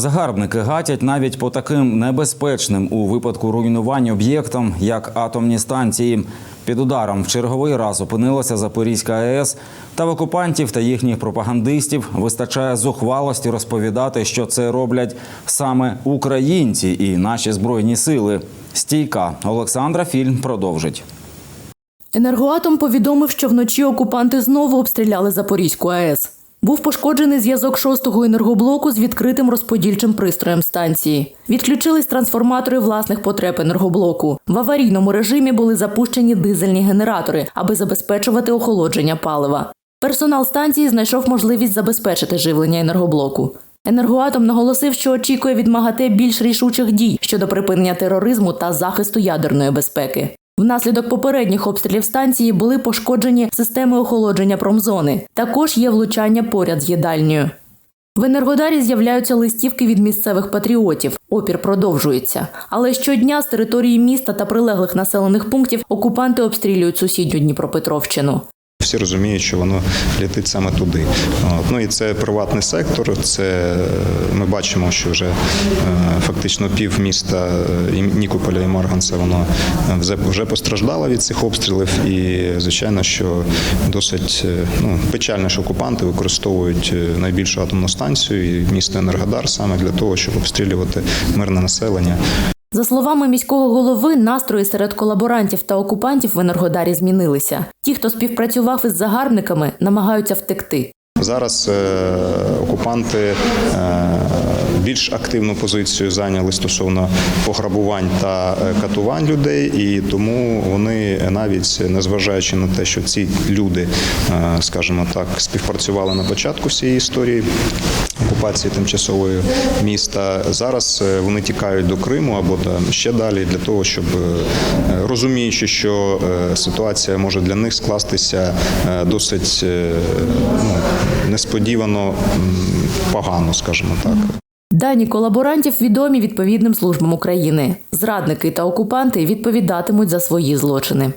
Загарбники гатять навіть по таким небезпечним у випадку руйнування об'єктам, як атомні станції. Під ударом в черговий раз опинилася Запорізька АЕС. Та в окупантів та їхніх пропагандистів вистачає зухвалості розповідати, що це роблять саме українці і наші збройні сили. Стійка Олександра Фільм продовжить. Енергоатом повідомив, що вночі окупанти знову обстріляли Запорізьку АЕС. Був пошкоджений зв'язок шостого енергоблоку з відкритим розподільчим пристроєм станції. Відключились трансформатори власних потреб енергоблоку. В аварійному режимі були запущені дизельні генератори, аби забезпечувати охолодження палива. Персонал станції знайшов можливість забезпечити живлення енергоблоку. Енергоатом наголосив, що очікує від МАГАТЕ більш рішучих дій щодо припинення тероризму та захисту ядерної безпеки. Внаслідок попередніх обстрілів станції були пошкоджені системи охолодження промзони. Також є влучання поряд з їдальнею. В Енергодарі з'являються листівки від місцевих патріотів. Опір продовжується. Але щодня з території міста та прилеглих населених пунктів окупанти обстрілюють сусідню Дніпропетровщину. Всі розуміють, що воно летить саме туди. Ну і це приватний сектор. Це ми бачимо, що вже е, фактично пів міста е, Нікополя і Марганця воно е, вже, постраждало від цих обстрілів. І звичайно, що досить ну, печально, що окупанти використовують найбільшу атомну станцію і місто Енергодар саме для того, щоб обстрілювати мирне населення. За словами міського голови, настрої серед колаборантів та окупантів в Енергодарі змінилися. Ті, хто співпрацював із загарбниками, намагаються втекти. Зараз е, окупанти е, більш активну позицію зайняли стосовно пограбувань та е, катувань людей, і тому вони навіть незважаючи на те, що ці люди, е, скажімо так, співпрацювали на початку всієї історії окупації тимчасової міста. Зараз е, вони тікають до Криму або там ще далі для того, щоб е, розуміючи, що е, ситуація може для них скластися досить ну, несподівано погано, скажімо так. Дані колаборантів відомі відповідним службам України. Зрадники та окупанти відповідатимуть за свої злочини.